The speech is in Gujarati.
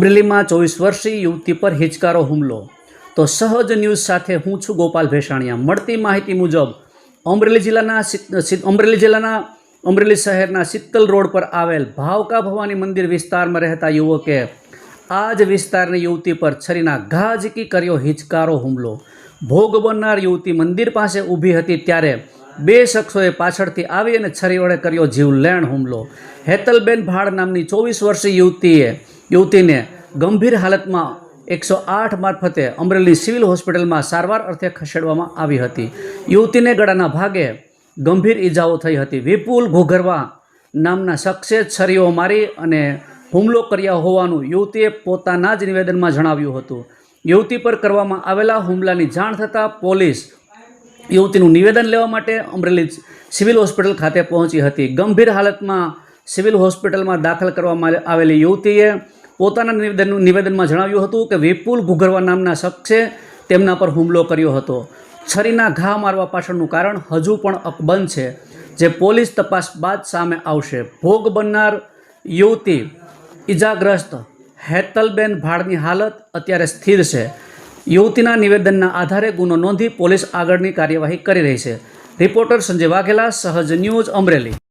અમરેલીમાં ચોવીસ વર્ષીય યુવતી પર હિચકારો હુમલો. તો સહજ ન્યૂઝ સાથે હું છું ગોપાલ ભેસાણીયા. મળતી માહિતી મુજબ, અમરેલી જિલ્લાના અમરેલી જિલ્લાના અમરેલી શહેરના સિત્તલ રોડ પર આવેલ ભાવકા ભવાની મંદિર વિસ્તારમાં રહેતા યુવકે આ જ વિસ્તારની યુવતી પર છરીના ઘા કર્યો હિચકારો હુમલો. ભોગ બનનાર યુવતી મંદિર પાસે ઊભી હતી ત્યારે બે શખ્સોએ પાછળથી આવી અને છરી વડે કર્યો જીવલેણ હુમલો. હેતલબેન ભાડ નામની ચોવીસ વર્ષીય યુવતીએ યુવતીને ગંભીર હાલતમાં એકસો આઠ મારફતે અમરેલી સિવિલ હોસ્પિટલમાં સારવાર અર્થે ખસેડવામાં આવી હતી. યુવતીને ગળાના ભાગે ગંભીર ઈજાઓ થઈ હતી. વિપુલ ઘોઘરવા નામના શખ્સે છરીઓ મારી અને હુમલો કર્યા હોવાનું યુવતીએ પોતાના જ નિવેદનમાં જણાવ્યું હતું. યુવતી પર કરવામાં આવેલા હુમલાની જાણ થતાં પોલીસ યુવતીનું નિવેદન લેવા માટે અમરેલી સિવિલ હોસ્પિટલ ખાતે પહોંચી હતી. ગંભીર હાલતમાં સિવિલ હોસ્પિટલમાં દાખલ કરવામાં આવેલી યુવતીએ પોતાના નિવેદન નિવેદનમાં જણાવ્યું હતું કે વિપુલ ઘુઘરવા નામના શખ્સે તેમના પર હુમલો કર્યો હતો. છરીના ઘા મારવા પાછળનું કારણ હજુ પણ અકબંધ છે, જે પોલીસ તપાસ બાદ સામે આવશે. ભોગ બનનાર યુવતી ઈજાગ્રસ્ત હેતલબેન ભાડની હાલત અત્યારે સ્થિર છે. યુવતીના નિવેદનના આધારે ગુનો નોંધી પોલીસ આગળની કાર્યવાહી કરી રહી છે. રિપોર્ટર સંજય વાઘેલા, સહજ ન્યૂઝ અમરેલી.